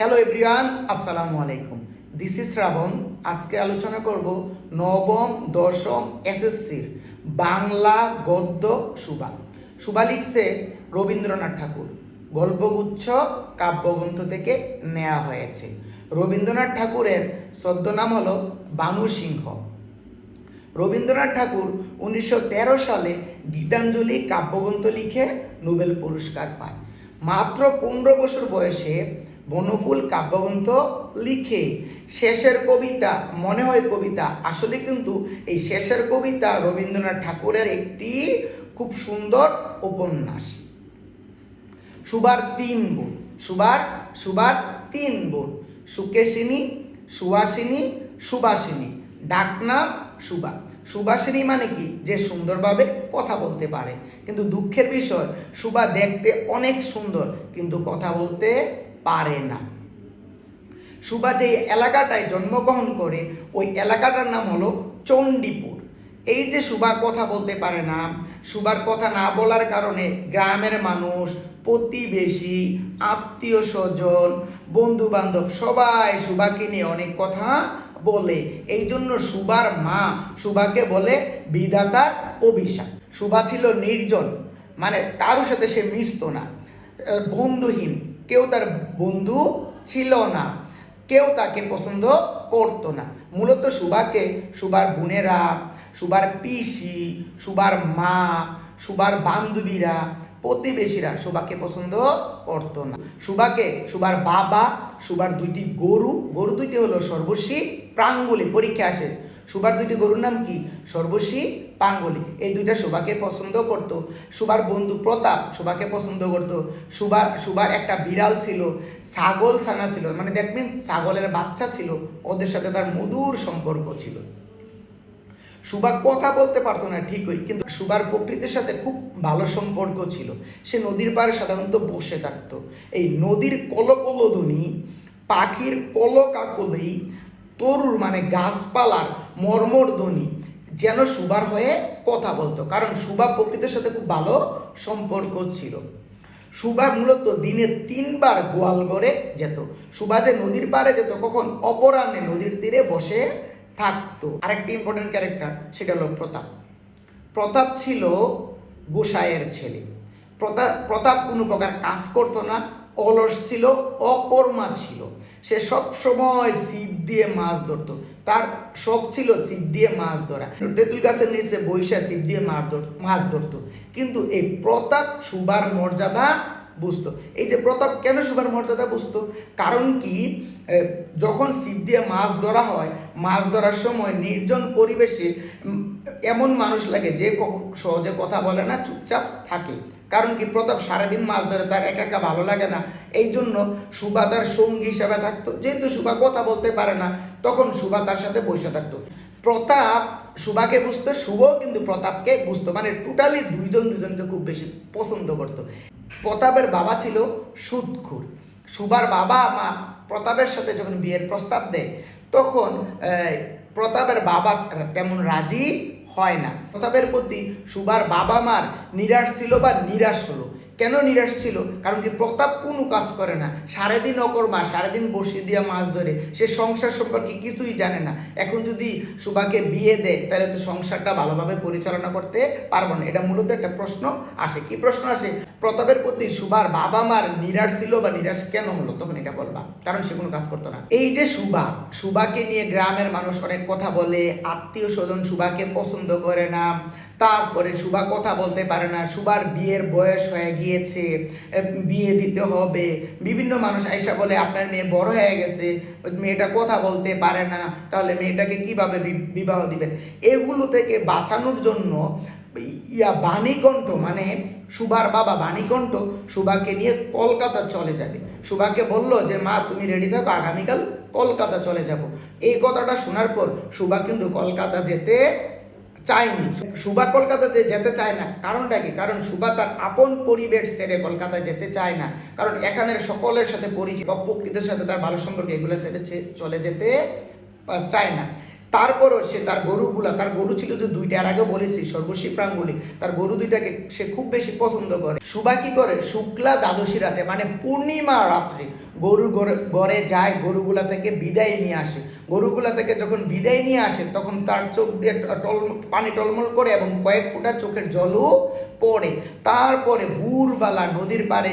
Hello everyone আসসালামু আলাইকুম this is শ্রাবণ আজকে আলোচনা করব নবম, দশম এসএসসির বাংলা গদ্য সুবা। সুবা লিখছে রবীন্দ্রনাথ ঠাকুর। গল্পগুচ্ছ কাব্যগ্রন্থ থেকে নেওয়া হয়েছে। রবীন্দ্রনাথ ঠাকুরের ছদ্মনাম হলো বানু সিংহ। রবীন্দ্রনাথ ঠাকুর উনিশশো তেরো সালে গীতাঞ্জলি কাব্যগ্রন্থ লিখে নোবেল পুরস্কার পায়। মাত্র পনেরো বছর বয়সে বনফুল কাব্যগ্রন্থ লিখে শেষের কবিতা, মনে হয় কবিতা, আসলে কিন্তু এই শেষের কবিতা রবীন্দ্রনাথ ঠাকুরের একটি খুব সুন্দর উপন্যাস। সুবার তিন বোন, সুবার সুবার তিন বোন, সুকেশিনী, সুহাসিনী সুবাসিনী ডাকনাম সুবা সুবাসিনী মানে কি? যে সুন্দরভাবে কথা বলতে পারে। কিন্তু দুঃখের বিষয় সুবা দেখতে অনেক সুন্দর, কিন্তু কথা বলতে পারে না। সুবা যে এলাকাটায় জন্মগ্রহণ করে, ওই এলাকাটার নাম হলো চণ্ডীপুর। এই যে সুবা কথা বলতে পারে না, সুবার কথা না বলার কারণে গ্রামের মানুষ, প্রতিবেশী, আত্মীয় স্বজন বন্ধু বান্ধব সবাই সুবাকে নিয়ে অনেক কথা বলে। এই জন্য সুবার মা সুবাকে বলে বিধাতার অভিশাপ। সুবা ছিল নির্জন মানে কারোর সাথে সে মিশতো না, বন্ধুহীন। কেউ তার বন্ধু ছিল না, কেউ তাকে পছন্দ করতো না। মূলত সুবাকে সুবার বোনেরা সুবার পিসি সুবার মা সুবার বান্ধবীরা, প্রতিবেশীরা সুবাকে পছন্দ করতো না। সুবাকে সুবার বাবা সুবার দুইটি গরু গরু দুইটি হলো সর্বশী প্রাঙ্গুলি পরীক্ষা আসে। সুবার দুইটি গরুর নাম কি? সর্বশী, পাঙ্গলি। এই দুইটা সুবাকে পছন্দ করত। সুবার বন্ধু প্রতাপ সুবাকে পছন্দ করত। সুবার সুবার একটা বিড়াল ছিল, ছাগল ছানা ছিল। মানে দ্যাট মিনস ছাগলের বাচ্চা ছিল। ওদের সাথে তার মধুর সম্পর্ক ছিল। সুবা কথা বলতে পারতো না ঠিকই, কিন্তু সুবার প্রকৃতির সাথে খুব ভালো সম্পর্ক ছিল। সে নদীর পাড়ে সাধারণত বসে থাকতো। এই নদীর কলকলধ্বনি পাখির কলকাকলি তরুর মানে গাছপালার মর্মর ধ্বনি যেন সুবার হয়ে কথা বলতো। কারণ সুবা প্রকৃতির সাথে খুব ভালো সম্পর্ক ছিল। সুভা মূলত দিনে তিনবার গোয়ালঘরে যেত। সুভা যে নদীর পাড়ে যেত, কখন অপরাহ্নে নদীর তীরে বসে থাকতো। আরেকটি ইম্পর্টেন্ট ক্যারেক্টার সেটা হলো প্রতাপ। প্রতাপ ছিল গোসাইয়ের ছেলে। প্রতাপ প্রতাপ কোনো প্রকার কাজ করতো না, অলস ছিল, অকর্মা ছিল। সে সব সময় ছিপ দিয়ে মাছ ধরতো। তার শখ ছিল ছিপ দিয়ে মাছ ধরা। তেঁতুল গাছের নিচে বৈশা ছিপ দিয়ে মাছ মাছ ধরতো। কিন্তু এই প্রতাপ সুবার মর্যাদা বুঝতো। এই যে প্রতাপ কেন সুবার মর্যাদা বুঝতো? কারণ কি? যখন ছিপ দিয়ে মাছ ধরা হয়, মাছ ধরার সময় নির্জন পরিবেশে এমন মানুষ লাগে যে কখ- সহজে কথা বলে না, চুপচাপ থাকে। কারণ কি, প্রতাপ সারাদিন মাছ ধরে, তার একা একা ভালো লাগে না। এই জন্য সুবা তার সঙ্গী হিসাবে থাকতো। যেহেতু সুভা কথা বলতে পারে না, তখন সুভা তার সাথে বসে থাকতো। প্রতাপ সুভাকে বুঝতো, শুভও কিন্তু প্রতাপকে বুঝতো। মানে টোটালি দুইজন দুজনকে খুব বেশি পছন্দ করতো। প্রতাপের বাবা ছিল সুদখুর সুভার বাবা মা প্রতাপের সাথে যখন বিয়ের প্রস্তাব দেয়, তখন প্রতাপের বাবা তেমন রাজি হয় না। প্রতাপের প্রতি সুবার বাবা মার নিরাশ ছিল বা নিরাশ হলো। কেন নিরাশ ছিল? কারণ কি প্রতাপ কোনো কাজ করে না। সারাদিন অকর্মা, সারাদিন বসে দিয়ে মাছ ধরে। সে সংসার সম্পর্কে কিছুই জানে না। এখন যদি সুবাকে বিয়ে দেয়, তাহলে তো সংসারটা ভালোভাবে পরিচালনা করতে পারব না। এটা মূলত একটা প্রশ্ন আসে। কি প্রশ্ন আসে? প্রতাপের প্রতি সুবার বাবা মার নিরাশ ছিল বা নিরাশ কেন হলো? তখন এটা বলবা। কারণ সে কোনো কাজ করতো না। এই যে সুভা সুবাকে নিয়ে গ্রামের মানুষ অনেক কথা বলে। আত্মীয় স্বজন সুবাকে পছন্দ করে না। তারপরে সুবা কথা বলতে পারে না। সুবার বিয়ের বয়স হয়ে গিয়েছে বিয়ে দিতে হবে। বিভিন্ন মানুষ আইসা বলে, আপনার মেয়ে বড় হয়ে গেছে, মেয়েটা কথা বলতে পারে না। তাহলে মেয়েটাকে কীভাবে বিবাহ দিবেন? এগুলো থেকে বাঁচানোর জন্য ইয়া বাণীকণ্ঠ মানে সুবার বাবা বাণীকণ্ঠ সুবাকে নিয়ে কলকাতা চলে যাবে। সুবাকে বলল যে, মা, তুমি রেডি থাকো, আগামীকাল কলকাতা চলে যাব। এই কথাটা শোনার পর সুবা কিন্তু কলকাতা যেতে চায়নি সুবা কলকাতাতে যেতে চায় না, কারণটা কি? কারণ সুবা তার আপন পরিবেশ ছেড়ে কলকাতায় যেতে চায় না। কারণ এখানের সকলের সাথে পরিচিত বা প্রকৃতির সাথে তার ভালো সম্পর্ক, এগুলো ছেড়ে চলে যেতে চায় না। তারপরও সে তার গরুগুলা, তার গরু ছিল যে দুইটা আগে বলেছি সর্বশী প্রাঙ্গুলি তার গরু দুইটাকে সে খুব বেশি পছন্দ করে। সুবা কি করে? শুক্লা দ্বাদশী রাতে মানে পূর্ণিমা রাত্রে গরু গড়ে যায়, গরুগুলা থেকে বিদায় নিয়ে আসে। গরুগুলা থেকে যখন বিদায় নিয়ে আসে, তখন তার চোখ দিয়ে টল, পানি টলমল করে এবং কয়েক ফোঁটা চোখের জলও পড়ে। তারপরে ভোরবেলা নদীর পাড়ে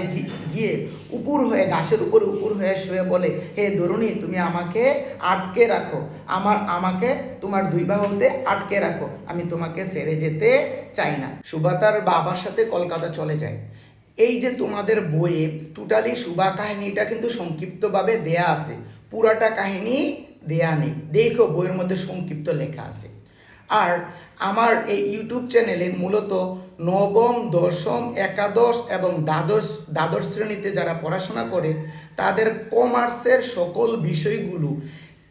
গিয়ে উপর হয়ে, ঘাসের উপরে উপর হয়ে শুয়ে বলে, হে দরুণী, তুমি আমাকে আটকে রাখো। আমার, আমাকে তোমার দুই বাহুতে আটকে রাখো। আমি তোমাকে সেরে যেতে চাই না। সুভা তার বাবার সাথে কলকাতা চলে যায়। এই যে তোমাদের বইয়ে টোটালি সুভা কাহিনীটা কিন্তু সংক্ষিপ্তভাবে দেয়া আছে। পুরাটা কাহিনী দেয়া নেই। দেখো বইয়ের মধ্যে সংক্ষিপ্ত লেখা আছে। আর আমার এই ইউটিউব চ্যানেলে মূলত নবম, দশম, একাদশ এবং দ্বাদশ দ্বাদশ শ্রেণীতে যারা পড়াশোনা করে, তাদের কমার্সের সকল বিষয়গুলো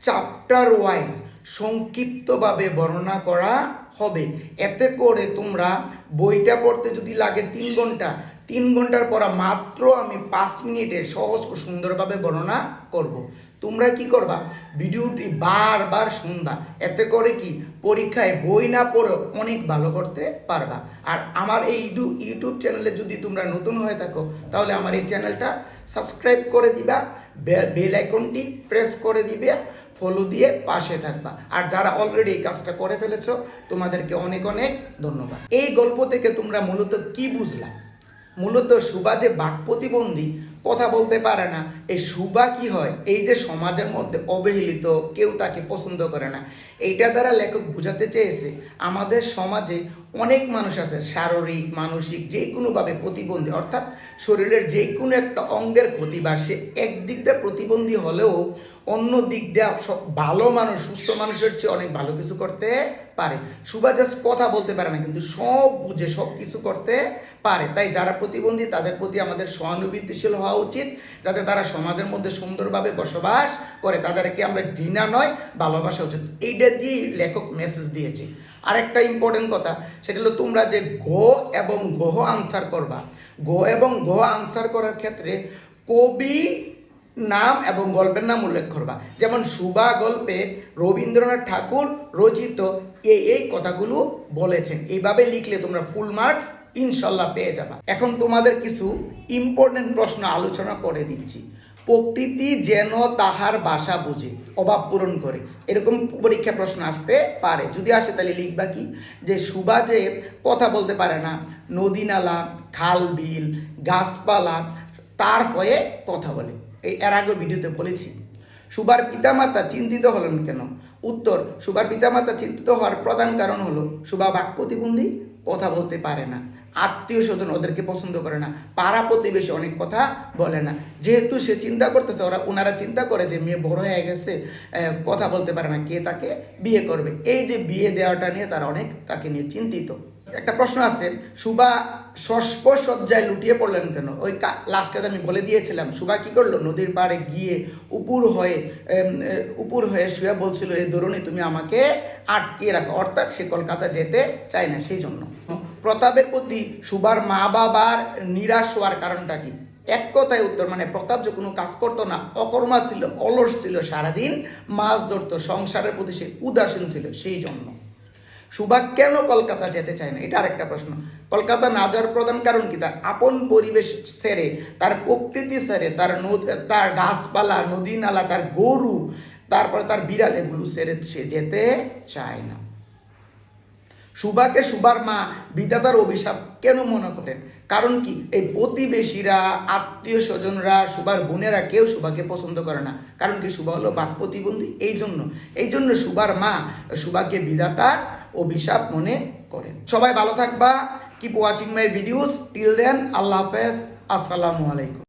চ্যাপ্টার ওয়াইজ সংক্ষিপ্তভাবে বর্ণনা করা হবে। এতে করে তোমরা বইটা পড়তে যদি লাগে তিন ঘণ্টা তিন ঘণ্টার পড়া মাত্র আমি পাঁচ মিনিটে সহজ ও সুন্দরভাবে বর্ণনা করব। তোমরা কি করবা? ভিডিওটি বারবার শুনবা। এতে করে কি? পরীক্ষায় বই না পড়েও অনেক ভালো করতে পারবা। আর আমার এই ইউটিউব ইউটিউব চ্যানেলে যদি তোমরা নতুন হয়ে থাকো, তাহলে আমার এই চ্যানেলটা সাবস্ক্রাইব করে দিবা বেল আইকনটি প্রেস করে দিবে, ফলো দিয়ে পাশে থাকবা। আর যারা অলরেডি এই কাজটা করে ফেলেছো, তোমাদেরকে অনেক অনেক ধন্যবাদ। এই গল্প থেকে তোমরা মূলত কি বুঝলা? মূলত সুবা যে বাক প্রতিবন্ধী, কথা বলতে পারে না। এই সুবা কি হয়? এই যে সমাজের মধ্যে অবহেলিত, কেউ তাকে পছন্দ করে না। এইটা দ্বারা লেখক বোঝাতে চেয়েছে, আমাদের সমাজে অনেক মানুষ আছে, শারীরিক, মানসিক যে কোনোভাবে প্রতিবন্ধী, অর্থাৎ শরীরের যে কোনো একটা অঙ্গের ক্ষতি বা সে একদিক দিয়ে প্রতিবন্ধী হলেও অন্য দিক দিয়ে ভালো মানুষ, সুস্থ মানুষের চেয়ে অনেক ভালো কিছু করতে পারে। সুবা জাস্ট কথা বলতে পারে না, কিন্তু সব বুঝে সব কিছু করতে পারে। তাই যারা প্রতিবন্ধী, তাদের প্রতি আমাদের সহানুভূতিশীল হওয়া উচিত, যাতে তারা সমাজের মধ্যে সুন্দরভাবে বসবাস করে। তাদেরকে আমরা ঘৃণা নয়, ভালোবাসা উচিত। এইটা দিয়েই লেখক মেসেজ দিয়েছে। আরেকটা ইম্পর্টেন্ট কথা, সেটা হলো তোমরা যে ঘ এবং গহ আনসার করবা। ঘ এবং ঘ আনসার করার ক্ষেত্রে কবি নাম এবং গল্পের নাম উল্লেখ করবা। যেমন সুবা গল্পে রবীন্দ্রনাথ ঠাকুর রচিত এই এই কথাগুলো বলেছেন। এইভাবে লিখলে তোমরা ফুল মার্কস ইনশাল্লাহ পেয়ে যাবা। এখন তোমাদের কিছু ইম্পর্টেন্ট প্রশ্ন আলোচনা করে দিচ্ছি। প্রকৃতি যেন তাহার বাসা বুঝে, অভাব পূরণ করে। এরকম পরীক্ষা প্রশ্ন আসতে পারে। যদি আসে তাহলে লিখবা কি? যে সুবা যে কথা বলতে পারে না, নদী নালা, খাল বিল, গাছপালা, তার হয়ে কথা বলে। এই এর আগে ভিডিওতে বলেছি, সুবার পিতামাতা চিন্তিত হলেন কেন? উত্তর, সুবার পিতামাতা চিন্তিত হওয়ার প্রধান কারণ হলো, সুবা বাক প্রতিবন্ধী কথা বলতে পারে না, আত্মীয় স্বজন ওদেরকে পছন্দ করে না, পাড়া প্রতিবেশী অনেক কথা বলে না। যেহেতু সে চিন্তা করতেছে, ওরা ওনারা চিন্তা করে যে মেয়ে বড় হয়ে গেছে কথা বলতে পারে না, কে তাকে বিয়ে করবে? এই যে বিয়ে দেওয়াটা নিয়ে তারা অনেক তাকে নিয়ে চিন্তিত। একটা প্রশ্ন আছে, সুবা সস্প সজ্জায় লুটিয়ে পড়লেন কেন? ওই লাস্টে আমি বলে দিয়েছিলাম। সুবা কি করল? নদীর পাড়ে গিয়ে উপুর হয়ে উপুর হয়ে শুয়ে বলছিল এই দরুণী, তুমি আমাকে আটকে রাখো। অর্থাৎ সে কলকাতা যেতে চায় না, সেই জন্য। প্রতাপের প্রতি সুবার মা বাবার নিরাশ হওয়ার কারণটা কি? এক কথায় উত্তর মানে প্রতাপ যে কোনো কাজ করতো না, অকর্মা ছিল, অলস ছিল সারাদিন, মাছ ধরতো, সংসারের প্রতি সে উদাসীন ছিল, সেই জন্য। সুভাগ কেন কলকাতা যেতে চায় না? এটা আরেকটা প্রশ্ন। কলকাতা না যাওয়ার প্রধান কারণ কি? তার আপন পরিবেশ সেরে, তার প্রকৃতি সেরে, তার তার গাছপালা নদী নালা তার গরু, তারপরে তার বিড়াল, এগুলো সেরে সে যেতে চায় না। সুভাকে সুবার মা বিধাতার অভিশাপ কেন মনে করেন? কারণ কি? এই প্রতিবেশীরা, আত্মীয় স্বজনরা, সুবার বোনেরা কেউ সুভাকে পছন্দ করে না। কারণ কি? সুভা হলো বাক প্রতিবন্ধী। এই জন্য এই জন্য সুবার মা সুভাকে বিধাতার অভিশাপ মনে করেন। সবাই ভালো থাকবা। Keep watching my videos till then আল্লাহ হাফেজ। আসসালামু আলাইকুম।